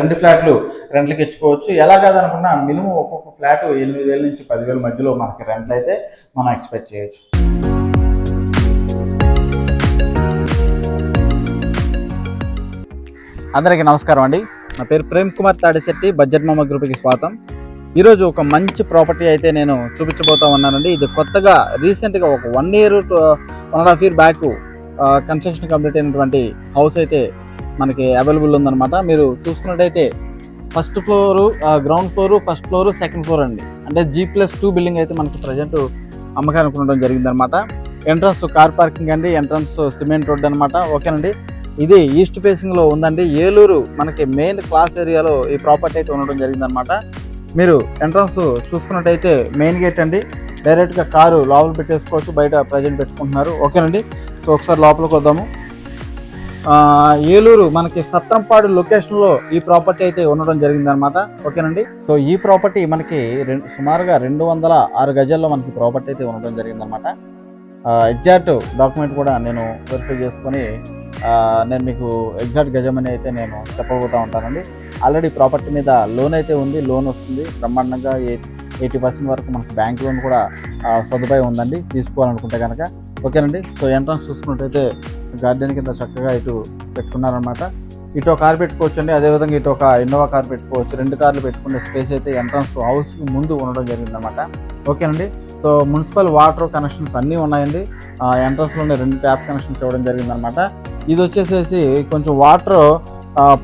రెండు ఫ్లాట్లు రెంట్లకి ఇచ్చుకోవచ్చు. ఎలా కాదనుకున్నా మినిమం ఒక్కొక్క ఫ్లాట్ ఎనిమిది వేల నుంచి పదివేల మధ్యలో మనకి రెంట్లు అయితే మనం ఎక్స్పెక్ట్ చేయొచ్చు. అందరికీ నమస్కారం అండి. నా పేరు ప్రేమ్ కుమార్ తాడిశెట్టి బడ్జెట్ మామ గ్రూప్కి స్వాగతం. ఈరోజు ఒక మంచి ప్రాపర్టీ అయితే నేను చూపించబోతా ఉన్నానండి. ఇది కొత్తగా రీసెంట్గా ఒక one year one and half year back construction complete అయినటువంటి హౌస్ అయితే మనకి అవైలబుల్ ఉందన్నమాట. మీరు చూసుకున్నట్టయితే first floor ground floor first floor second floor అండి. అంటే జీ ప్లస్ టూ బిల్డింగ్ అయితే మనకి ప్రజెంట్ అమ్మకానికి ఉండడం జరిగిందనమాట ఎంట్రన్స్ కార్ పార్కింగ్ అండి. ఎంట్రన్స్ సిమెంట్ రోడ్ అనమాట ఓకేనండి. ఇది ఈస్ట్ ఫేసింగ్లో ఉందండి. ఏలూరు మనకి మెయిన్ క్లాస్ ఏరియాలో ఈ ప్రాపర్టీ అయితే ఉండడం జరిగిందనమాట మీరు ఎంట్రన్స్ చూసుకున్నట్టయితే మెయిన్ గేట్ అండి. డైరెక్ట్గా కారు లోపల పెట్టేసుకోవచ్చు బయట ప్రజెంట్ పెట్టుకుంటున్నారు. ఓకేనండి. సో ఒకసారి లోపలికి వద్దాము. ఏలూరు మనకి సత్రంపాడు లొకేషన్లో ఈ ప్రాపర్టీ అయితే ఉండడం జరిగిందనమాట ఓకేనండి? సో ఈ ప్రాపర్టీ మనకి రెండు సుమారుగా రెండు వందల ఆరు గజాల్లో మనకి ప్రాపర్టీ అయితే ఉండడం జరిగిందనమాట ఎగ్జాక్ట్ డాక్యుమెంట్ కూడా నేను వెరిఫై చేసుకొని నేను మీకు ఎగ్జాక్ట్ గజం అని అయితే నేను చెప్పబోతూ ఉంటానండి. ఆల్రెడీ ప్రాపర్టీ మీద లోన్ అయితే ఉంది లోన్ వస్తుంది. బ్రహ్మాండంగా ఎయిటీ పర్సెంట్ వరకు మనకి బ్యాంక్ లోన్ కూడా సదుపాయం ఉందండి. తీసుకోవాలనుకుంటే కనుక ఓకేనండి. సో ఎంట్రన్స్ చూసుకున్నట్టయితే గార్డెన్ కింద చక్కగా ఇటు పెట్టుకున్నారనమాట ఇటు ఒక కార్ పెట్టుకోవచ్చు అండి అదేవిధంగా ఇటు ఒక ఇన్నోవా కార్ పెట్టుకోవచ్చు. రెండు కార్లు పెట్టుకునే స్పేస్ అయితే ఎంట్రన్స్ హౌస్ ముందు ఉండడం జరిగిందనమాట ఓకేనండి. సో మున్సిపల్ వాటర్ కనెక్షన్స్ అన్నీ ఉన్నాయండి. ఎంట్రన్స్లోనే రెండు ట్యాప్ కనెక్షన్స్ ఇవ్వడం జరిగిందనమాట ఇది వచ్చేసేసి కొంచెం వాటర్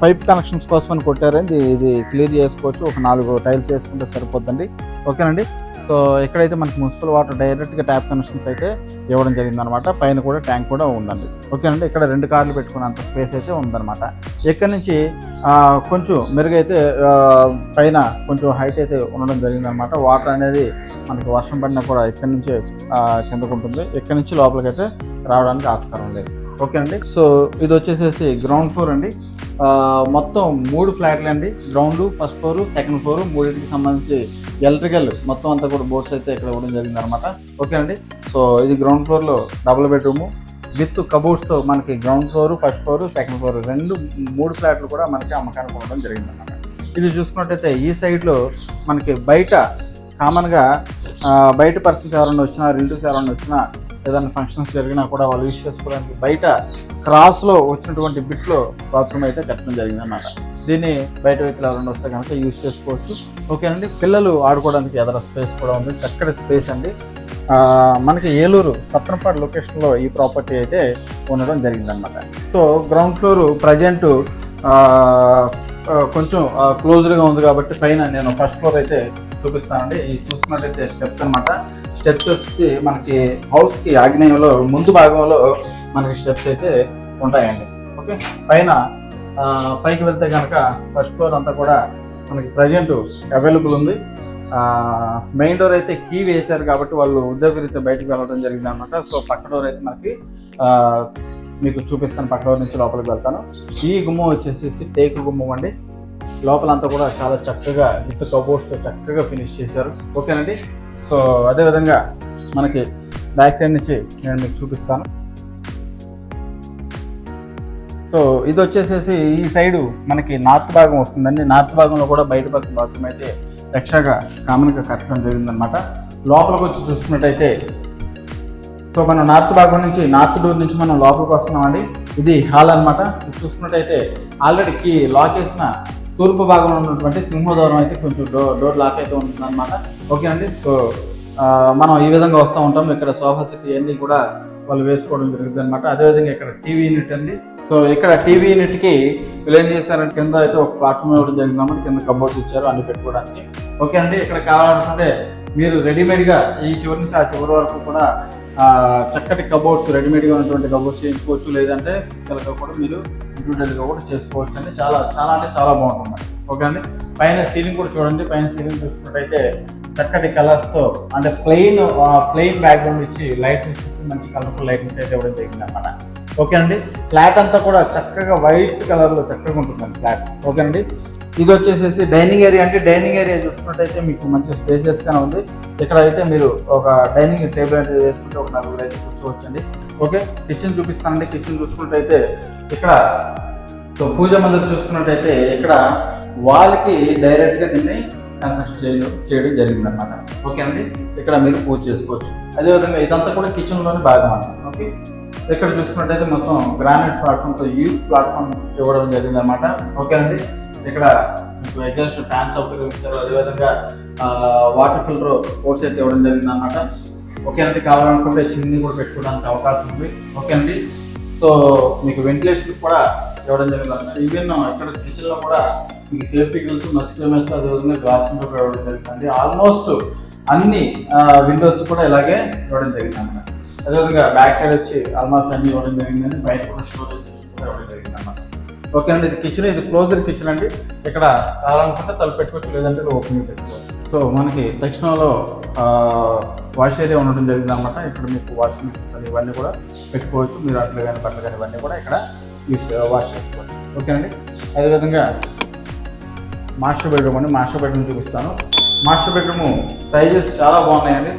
పైప్ కనెక్షన్స్ కోసం అని కొట్టారండి. ఇది క్లియర్ చేసుకోవచ్చు. ఒక నాలుగు టైల్స్ వేసుకుంటే సరిపోద్దండి. ఓకేనండి. సో ఇక్కడైతే మనకి మున్సిపల్ వాటర్ డైరెక్ట్గా ట్యాప్ కనెక్షన్స్ అయితే ఇవ్వడం జరిగిందనమాట పైన కూడా ట్యాంక్ కూడా ఉందండి. ఓకేనండి ఇక్కడ రెండు కార్లు పెట్టుకున్నంత స్పేస్ అయితే ఉందన్నమాట. ఇక్కడ నుంచి కొంచెం మెరుగైతే పైన కొంచెం హైట్ అయితే ఉండడం జరిగిందనమాట వాటర్ అనేది మనకి వర్షం పడినా కూడా ఇక్కడ నుంచి కిందకు ఉంటుంది ఇక్కడ నుంచి లోపలికి అయితే రావడానికి ఆస్కారం లేదు. ఓకేనండి సో ఇది వచ్చేసేసి గ్రౌండ్ ఫ్లోర్ అండి. మొత్తం మూడు ఫ్లాట్లు అండి. Ground first floor second floor మూడింటికి సంబంధించి ఎలక్ట్రికల్ మొత్తం అంతా కూడా బోర్డ్స్ అయితే ఇక్కడ ఇవ్వడం జరిగింది అనమాట ఓకే అండి. సో ఇది గ్రౌండ్ ఫ్లోర్లో డబుల్ బెడ్రూమ్. విత్ కబోర్డ్స్తో మనకి ground floor first floor second floor రెండు మూడు ఫ్లాట్లు కూడా మనకి అమ్మకానికి ఉండడం జరిగింది అనమాట ఇది చూసుకున్నట్టయితే ఈ సైడ్లో మనకి బయట కామన్గా బయట పర్సన్స్ ఎవరైనా వచ్చినా రిలేటివ్స్ ఎవరైనా వచ్చినా ఏదైనా ఫంక్షన్స్ జరిగినా కూడా వాళ్ళు యూజ్ చేసుకోవడానికి బయట క్రాస్లో వచ్చినటువంటి బిట్లో బాత్రూమ్ అయితే కట్టడం జరిగింది అన్నమాట దీన్ని బయట వెహికల్ ఎవరైనా వస్తే కనుక యూజ్ చేసుకోవచ్చు. ఓకేనండి పిల్లలు ఆడుకోవడానికి ఎదర స్పేస్ కూడా ఉంది. చక్కటి స్పేస్ అండి. మనకి ఏలూరు సత్రంపాడు లొకేషన్లో ఈ ప్రాపర్టీ అయితే ఉండడం జరిగిందనమాట సో గ్రౌండ్ ఫ్లోర్ ప్రజెంట్ కొంచెం క్లోజ్డ్గా ఉంది కాబట్టి పైన నేను ఫస్ట్ ఫ్లోర్ అయితే చూపిస్తానండి. ఇది చూసుకున్నట్టయితే స్టెప్స్ అనమాట స్టెప్స్ వచ్చి మనకి హౌస్కి ఆగ్నేయంలో ముందు భాగంలో మనకి స్టెప్స్ అయితే ఉంటాయండి. ఓకే పైన పైకి వెళ్తే కనుక ఫస్ట్ ఫ్లోర్ అంతా కూడా మనకి ప్రజెంట్ అవైలబుల్ ఉంది. మెయిన్ డోర్ అయితే కీ వేశారు కాబట్టి వాళ్ళు ఉద్యోగరీత్యా బయటకు వెళ్ళడం జరిగింది అనమాట సో పక్క డోర్ అయితే మనకి మీకు చూపిస్తాను పక్క డోర్ నుంచి లోపలికి వెళ్తాను. ఈ గుమ్మం వచ్చేసి టేకు గుమ్మం అండి. లోపలంతా కూడా చాలా చక్కగా విత్ కబోర్డ్స్తో చక్కగా ఫినిష్ చేశారు. ఓకేనండి సో అదేవిధంగా మనకి బ్యాక్ సైడ్ నుంచి నేను మీకు చూపిస్తాను. సో ఇది వచ్చేసేసి ఈ సైడు మనకి నార్త్ భాగం వస్తుందండి. నార్త్ భాగంలో కూడా బయట పక్క బాత్రూమ్ అయితే ఎక్స్ట్రాగా కామన్గా కట్టడం జరిగిందనమాట లోపలికి వచ్చి చూసుకున్నట్టయితే సో మనం నార్త్ భాగం నుంచి నార్త్ డోర్ నుంచి మనం లోపలికి వస్తున్నామండి. ఇది హాల్ అనమాట చూసుకున్నట్టయితే ఆల్రెడీ కీ లాక్ వేసిన తూర్పు భాగంలో ఉన్నటువంటి సింహద్వారం అయితే కొంచెం డోర్ డోర్ లాక్ అయితే ఉంటుందన్నమాట. ఓకేనండి సో మనం ఈ విధంగా వస్తూ ఉంటాం. ఇక్కడ సోఫా సెట్ ఇవన్నీ కూడా వాళ్ళు వేసుకోవడం జరుగుతుంది అనమాట అదేవిధంగా ఇక్కడ టీవీ యూనిట్ అండి. సో ఇక్కడ టీవీ యూనిట్కి వీళ్ళు ఏం చేశారంటే కింద అయితే ఒక ప్లాట్ఫామ్ ఇవ్వడం జరిగింది అనమాట కింద కబోర్డ్స్ ఇచ్చారు అన్ని పెట్టుకోవడానికి. ఓకే అండి ఇక్కడ కావాలనుకుంటే మీరు రెడీమేడ్గా ఈ చివరి నుంచి ఆ చివరి వరకు కూడా చక్కటి కబోర్డ్స్ రెడీమేడ్గా ఉన్నటువంటి కబోర్డ్స్ చేయించుకోవచ్చు. లేదంటే ఫిజికల్గా కూడా మీరు ఇండివిజువల్గా కూడా చేసుకోవచ్చు అండి. చాలా చాలా అంటే చాలా బాగుంటుంది ఓకే అండి? పైన సీలింగ్ కూడా చూడండి. పైన సీలింగ్ చూసుకున్నట్టయితే చక్కటి కలర్స్తో అంటే ప్లెయిన్ ప్లెయిన్ బ్యాక్గ్రౌండ్ ఇచ్చి లైట్ ఇచ్చి మంచి కలర్ఫుల్ లైటింగ్స్ అయితే ఇవ్వడం జరిగింది అనమాట ఓకే అండి? ఫ్లాట్ అంతా కూడా చక్కగా వైట్ కలర్లో చక్కగా ఉంటుందండి ఫ్లాట్ ఓకే అండి? ఇది వచ్చేసేసి డైనింగ్ ఏరియా అంటే డైనింగ్ ఏరియా చూసుకున్నట్టయితే మీకు మంచి స్పేసియస్గానే ఉంది. ఇక్కడ అయితే మీరు ఒక డైనింగ్ టేబుల్ అయితే వేసుకుంటే ఒక నలుగురు అయితే కూర్చోవచ్చండి. ఓకే? కిచెన్ చూపిస్తానండి. కిచెన్ చూసుకున్నట్టయితే ఇక్కడ సో పూజ మందిరం చూసుకున్నట్టయితే ఇక్కడ వాళ్ళకి డైరెక్ట్గా దీన్ని కన్స్ట్రక్ట్ చేయడం చేయడం జరిగింది అనమాట ఓకే అండి? ఇక్కడ మీరు పూజ చేసుకోవచ్చు. అదేవిధంగా ఇదంతా కూడా కిచెన్లోని భాగం అన్నమాట ఓకే? ఇక్కడ చూసుకున్నట్టయితే మొత్తం గ్రానైట్ ప్లాట్ఫామ్తో యూ ప్లాట్ఫామ్ ఇవ్వడం జరిగింది అనమాట ఓకే అండి? ఇక్కడ మీకు ఎగ్జాస్ట్ ఫ్యాన్ సౌకర్యం ఇచ్చారు. అదేవిధంగా వాటర్ ఫిల్టర్ కోర్స్ అయితే ఇవ్వడం జరిగింది అనమాట ఓకే అండి కావాలనుకుంటే చిన్ని కూడా పెట్టుకోవడానికి అవకాశం ఉంది. ఓకే అండి. సో మీకు వెంటిలేషన్ కూడా ఇవ్వడం జరిగింది అనమాట ఈవెన్ ఇక్కడ కిచెన్లో కూడా మీకు సేఫ్టీ గిల్స్ మస్కిల్మెస్ అదేవిధంగా గ్లాస్ కూడా ఇవ్వడం జరిగింది ఆల్మోస్ట్ అన్ని విండోస్ కూడా ఇలాగే ఇవ్వడం జరిగింది అనమాట అదేవిధంగా బ్యాక్ సైడ్ వచ్చి ఆల్మోస్ట్ అన్ని ఇవ్వడం జరిగిందని బయట కూడా స్టోరేజ్ కూడా ఇవ్వడం జరిగింది అనమాట ఓకే అండి ఇది కిచెన్ ఇది క్లోజ్డ్ కిచెన్ అండి. ఇక్కడ కావాలనుకుంటే తలుపు పెట్టుకోవచ్చు లేదంటే ఓపెన్ పెట్టుకోవచ్చు. సో మనకి దక్షిణంలో వాష్ ఏరియా ఉండడం జరిగింది అనమాట ఇక్కడ మీకు వాషింగ్ మిషన్స్ ఇవన్నీ కూడా పెట్టుకోవచ్చు. మీరు అట్లు కానీ బట్టలు కానీ ఇవన్నీ కూడా ఇక్కడ యూస్ వాష్ చేసుకోవచ్చు. ఓకే అండి అదేవిధంగా మాస్టర్ బెడ్రూమ్ అండి. మాస్టర్ బెడ్రూమ్ చూపిస్తాను. మాస్టర్ బెడ్రూమ్ సైజెస్ చాలా బాగున్నాయండి.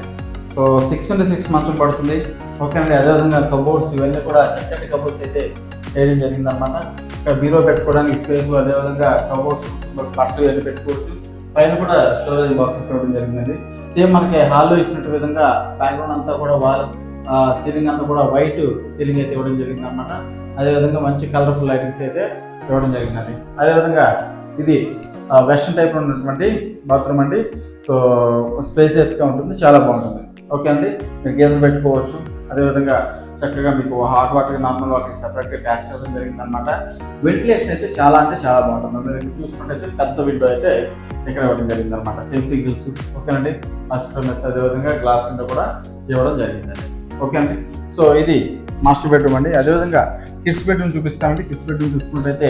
సో సిక్స్ నుండి సిక్స్ మంత్స్ పడుతుంది. ఓకే అండి అదేవిధంగా కబోర్డ్స్ ఇవన్నీ కూడా చక్కటి కబోర్డ్స్ అయితే చేయడం జరిగింది అనమాట ఇక్కడ బీరో పెట్టుకోవడానికి స్పేస్ అదేవిధంగా కబోర్డ్స్ బట్టలు ఇవన్నీ పెట్టుకోవచ్చు. పైన కూడా స్టోరేజ్ బాక్సెస్ ఇవ్వడం జరిగిందండి. సేమ్ మనకి హాల్లో ఇచ్చినట్టు విధంగా బ్యాక్గ్రౌండ్ అంతా కూడా వాల్ సీలింగ్ అంతా కూడా వైట్ సీలింగ్ అయితే ఇవ్వడం జరిగింది అనమాట అదేవిధంగా మంచి కలర్ఫుల్ లైటింగ్స్ అయితే ఇవ్వడం జరిగిందండి. అదేవిధంగా ఇది వెస్ట్రన్ టైప్ ఉన్నటువంటి బాత్రూమ్ అండి. సో స్పేసియస్గా ఉంటుంది చాలా బాగుంటుంది. ఓకే అండి? మీరు గేజర్ పెట్టుకోవచ్చు. అదేవిధంగా చక్కగా మీకు హాట్ వాటర్ నార్మల్ వాటర్ సపరేట్గా ట్యాక్స్ అవ్వడం జరిగింది అనమాట వెంటిలేషన్ అయితే చాలా అంటే చాలా బాగుంటుంది. మీరు చూసుకుంటే పెద్ద విండో అయితే ఇక్కడ ఇవ్వడం జరిగింది అనమాట సేఫ్టీ గిల్స్ ఓకేనండి అదే అదేవిధంగా గ్లాస్ విండో కూడా ఇవ్వడం జరిగిందండి. ఓకే అండి? సో ఇది మాస్టర్ బెడ్రూమ్ అండి. అదేవిధంగా కిడ్స్ బెడ్రూమ్ చూపిస్తామండి కిడ్స్ బెడ్రూమ్ చూసుకున్నట్టయితే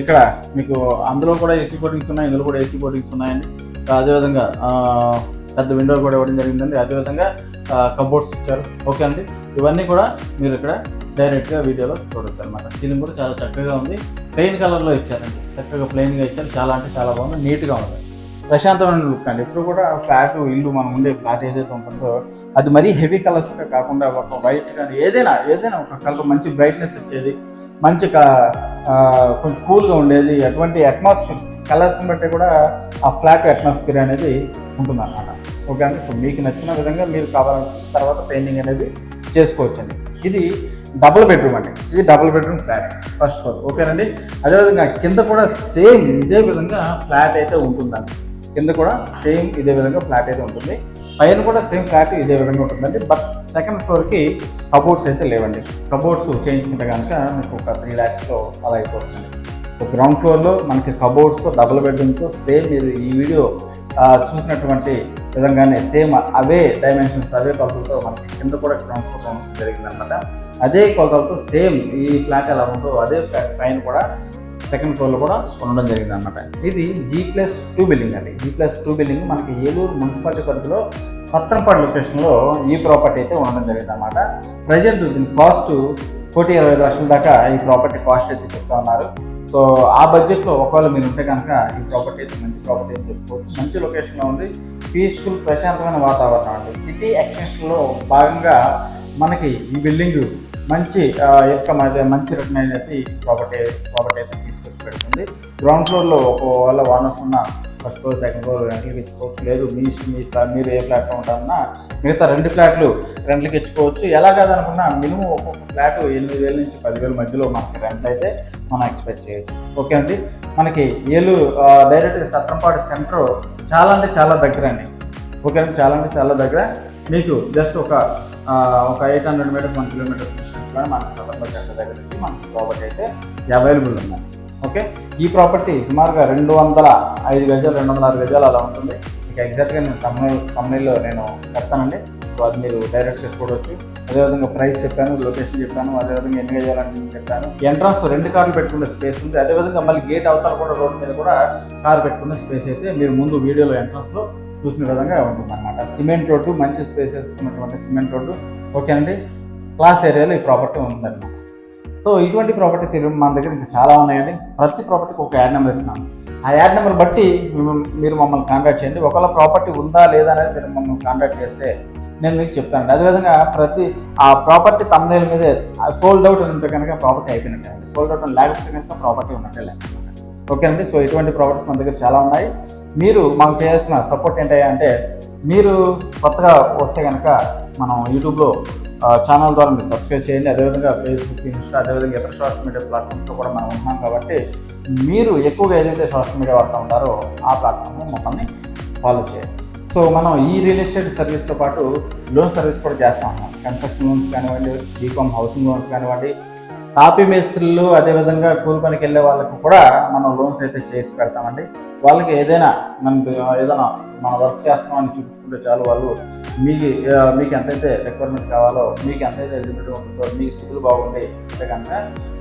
ఇక్కడ మీకు అందులో కూడా ఏసీ బోటింగ్స్ ఉన్నాయి ఇందులో కూడా ఏసీ బోటింగ్స్ ఉన్నాయండి. అదేవిధంగా పెద్ద విండో కూడా ఇవ్వడం జరిగిందండి. అదేవిధంగా కబోర్డ్స్ ఇచ్చారు. ఓకే అండి? ఇవన్నీ కూడా మీరు ఇక్కడ డైరెక్ట్గా వీడియోలో చూడొచ్చు అనమాట సీలింగ్ కూడా చాలా చక్కగా ఉంది. ప్లెయిన్ కలర్లో ఇచ్చారండి. చక్కగా ప్లెయిన్గా ఇచ్చారు. చాలా అంటే చాలా బాగుంది. నీట్గా ఉంది. ప్రశాంతమైన లుక్ అండి. ఇప్పుడు కూడా ఫ్లాట్ ఇల్లు మనం ఉండే ఫ్లాట్ ఏదైతే ఉంటుందో అది మరీ హెవీ కలర్స్ కాకుండా ఒక వైట్ కానీ ఏదైనా ఏదైనా ఒక కలర్ మంచి బ్రైట్నెస్ వచ్చేది మంచి కొంచెం కూల్గా ఉండేది అటువంటి అట్మాస్ఫియర్ కలర్స్ని బట్టి కూడా ఆ ఫ్లాట్ అట్మాస్ఫియర్ అనేది ఉంటుంది అన్నమాట ఓకే అండి? సో మీకు నచ్చిన విధంగా మీరు కావాలనుకున్న తర్వాత పెయింటింగ్ అనేది చేసుకోవచ్చండి. ఇది డబుల్ బెడ్రూమ్ అండి. ఇది double bedroom flat first floor ఓకేనండి? అదేవిధంగా కింద కూడా సేమ్ ఇదే విధంగా ఫ్లాట్ అయితే ఉంటుందండి. కింద కూడా సేమ్ ఇదే విధంగా ఫ్లాట్ అయితే ఉంటుంది. పైన కూడా సేమ్ ఫ్లాట్ ఇదే విధంగా ఉంటుందండి. బట్ సెకండ్ ఫ్లోర్కి కబోర్డ్స్ అయితే లేవండి. కబోర్డ్స్ చేయించుకుంటే కనుక మీకు ఒక త్రీ ల్యాక్స్లో అలా అయిపోతుందండి. సో గ్రౌండ్ ఫ్లోర్లో మనకి కబోర్డ్స్తో డబుల్ బెడ్రూమ్తో సేమ్ మీరు ఈ వీడియో చూసినటువంటి విధంగానే సేమ్ అవే డైమెన్షన్స్ అవే కొలతలతో మనకి కింద కూడా గ్రౌండ్ ఫ్లోర్ జరిగిందనమాట అదే కొలతలతో సేమ్ ఈ ఫ్లాట్ ఎలా ఉందో అదే ఫ్లాట్ పైన కూడా సెకండ్ ఫ్లోర్లో కూడా ఉండడం జరిగింది అనమాట ఇది జీ ప్లస్ టూ బిల్డింగ్ అండి. జీ ప్లస్ టూ బిల్డింగ్ మనకి ఏలూరు మున్సిపాలిటీ పరిధిలో సత్రంపాడు లొకేషన్లో ఈ ప్రాపర్టీ అయితే ఉండడం జరిగింది అనమాట ప్రజెంట్ దీని కాస్ట్ కోటి ఇరవై ఐదు లక్షల దాకా ఈ ప్రాపర్టీ కాస్ట్ అయితే చెప్తా ఉన్నారు. సో ఆ బడ్జెట్లో ఒకవేళ మీరు ఉంటే కనుక ఈ ప్రాపర్టీ అయితే మంచి ప్రాపర్టీ అని చెప్పుకోవచ్చు. మంచి లొకేషన్లో ఉంది. పీస్ఫుల్ ప్రశాంతమైన వాతావరణం అండి సిటీ ఎక్స్టెన్షన్లో భాగంగా మనకి ఈ బిల్డింగ్ మంచి ఇన్కమ్ యొక్క మంచి రిటర్న్ అయితే ఈ ప్రాపర్టీ ప్రాపర్టీ అయితే తీసుకొచ్చి పెడుతుంది. గ్రౌండ్ ఫ్లోర్లో ఒకవేళ వానర్స్ ఉన్న ఫస్ట్ ఫ్లోర్ సెకండ్ ఫ్లోర్ రెంట్లకి ఇచ్చుకోవచ్చు. లేదు మీ ఇష్టం మీ మీరు ఏ ఫ్లాట్లో ఉంటారన్నా మిగతా రెండు ఫ్లాట్లు రెంట్లకి ఇచ్చుకోవచ్చు. ఎలా కాదనుకున్నా మినిమం ఒక్కొక్క ఫ్లాట్ ఎనిమిది వేల నుంచి పదివేల మధ్యలో మనకి రెంట్ అయితే మనం ఎక్స్పెక్ట్ చేయొచ్చు. ఓకే అండి? మనకి ఏలు డైరెక్ట్గా సత్రంపాడు సెంటర్ చాలా అంటే చాలా దగ్గర అండి. ఓకే అండి? చాలా అంటే చాలా దగ్గర. మీకు జస్ట్ ఒక ఒక eight hundred metres one kilometres డిస్టెన్స్లో మనకి సత్రంపాడు సెంటర్ దగ్గర నుంచి మనకి ప్రాపర్టీ అయితే అవైలబుల్ ఉంది ఓకే? ఈ ప్రాపర్టీ సుమారుగా రెండు వందల ఐదు గజాలు రెండు వందల ఆరు గజాలు అలా ఉంటుంది. మీకు ఎగ్జాక్ట్గా నేను తమిళ తమిళలో నేను చెప్తానండి సో అది మీరు డైరెక్ట్గా చూడవచ్చు అదేవిధంగా ప్రైస్ చెప్పాను లొకేషన్ చెప్పాను అదేవిధంగా ఎన్ని గజాలని చెప్పాను. ఎంట్రన్స్ రెండు కార్లు పెట్టుకునే స్పేస్ ఉంది. అదేవిధంగా మళ్ళీ గేట్ అవతల కూడా రోడ్డు మీద కూడా కార్ పెట్టుకునే స్పేస్ అయితే మీరు ముందు వీడియోలో ఎంట్రన్స్లో చూసిన విధంగా ఉంటుంది అనమాట సిమెంట్ రోడ్డు మంచి స్పేసెస్ ఉన్నటువంటి సిమెంట్ రోడ్డు. ఓకే అండి క్లాస్ ఏరియాలో ఈ ప్రాపర్టీ ఉందన్నమాట. సో ఇటువంటి ప్రాపర్టీస్ మన దగ్గర ఇంకా చాలా ఉన్నాయండి. ప్రతి ప్రాపర్టీకి ఒక యాడ్ నెంబర్ ఇస్తున్నాను ఆ యాడ్ నెంబర్ బట్టి మీరు మమ్మల్ని కాంటాక్ట్ చేయండి. ఒకవేళ ప్రాపర్టీ ఉందా లేదా అనేది మీరు మమ్మల్ని కాంటాక్ట్ చేస్తే నేను మీకు చెప్తానండి. అదేవిధంగా ప్రతి ఆ ప్రాపర్టీ తమ్నేల్ మీదే సోల్డ్ అవుట్ అని ఉంటే కనుక ప్రాపర్టీ అయిపోయినట్టే సోల్డ్ అవుట్ లేకపోతే కనుక ప్రాపర్టీ ఉన్నట్టే లేకపోతే ఓకే అండి. సో ఇటువంటి ప్రాపర్టీస్ మన దగ్గర చాలా ఉన్నాయి. మీరు మాకు చేయాల్సిన సపోర్ట్ ఏంటంటే మీరు కొత్తగా వస్తే కనుక మనం యూట్యూబ్లో ఛానల్ ద్వారా మీరు సబ్స్క్రైబ్ చేయండి. అదేవిధంగా ఫేస్బుక్ ఇన్స్టా అదేవిధంగా ఇతర సోషల్ మీడియా ప్లాట్ఫామ్స్లో కూడా మనం ఉన్నాం కాబట్టి మీరు ఎక్కువగా ఏదైతే సోషల్ మీడియా వాడుతూ ఉంటారో ఆ ప్లాట్ఫామ్లో మమ్మల్ని ఫాలో చేయండి. సో మనం ఈ రియల్ ఎస్టేట్ సర్వీస్తో పాటు లోన్ సర్వీస్ కూడా చేస్తాం కన్స్ట్రక్షన్ లోన్స్ కానివ్వండి బీకామ్ హౌసింగ్ లోన్స్ కానివ్వండి తాపీ మేస్త్రులు అదేవిధంగా కూలి పనికి వెళ్ళే వాళ్ళకు కూడా మనం లోన్స్ అయితే చేసి పెడతామండి. వాళ్ళకి ఏదైనా మనం ఏదైనా మన వర్క్ చేస్తామని చూపించుకుంటే చాలు వాళ్ళు మీకు మీకు ఎంతైతే రిక్వైర్మెంట్ కావాలో మీకు ఎంతైతే ఎలిజిబిలిటీ ఉంటుందో మీకు సిగ్గులు బాగుంటాయి అంటే కనుక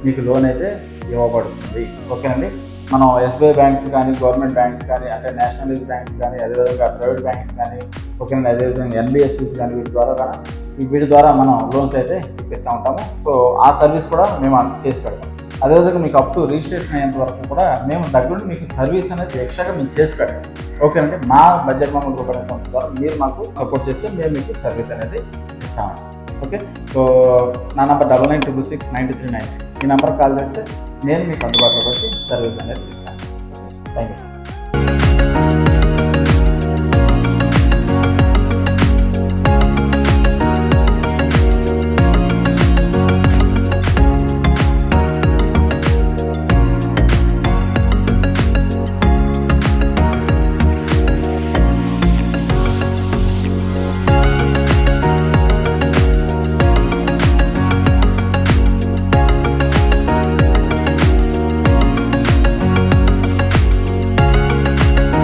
మీకు లోన్ అయితే ఇవ్వబడుతుంది. ఓకేనండి? మనం ఎస్బీఐ బ్యాంక్స్ కానీ గవర్నమెంట్ బ్యాంక్స్ కానీ అంటే నేషనలైజ్ బ్యాంక్స్ కానీ అదేవిధంగా ప్రైవేట్ బ్యాంక్స్ కానీ ఓకేనండి? అదేవిధంగా ఎన్బిఎస్సీస్ కానీ వీటి ద్వారా కానీ వీటి ద్వారా మనం లోన్స్ అయితే ఇప్పిస్తూ ఉంటాము. సో ఆ సర్వీస్ కూడా మేము చేసి పెడతాం. అదేవిధంగా మీకు అప్ టు రిజిస్ట్రేషన్ అయ్యేంత వరకు కూడా మేము దగ్గరుండి మీకు సర్వీస్ అనేది ఎక్స్ట్రాగా మేము చేసి పెడతాం. ఓకేనండి మా బడ్జెట్ మా రూపాయల సంస్థ ద్వారా మీరు మాకు సపోర్ట్ చేస్తే మేము మీకు సర్వీస్ అనేది ఇస్తాము ఓకే సో నా number double nine triple six ninety three nine six ఈ నెంబర్ కాల్ చేస్తే నేను మీకు అందుబాటులోకి వచ్చి సర్వీస్ అనేది ఇస్తాను. Thank you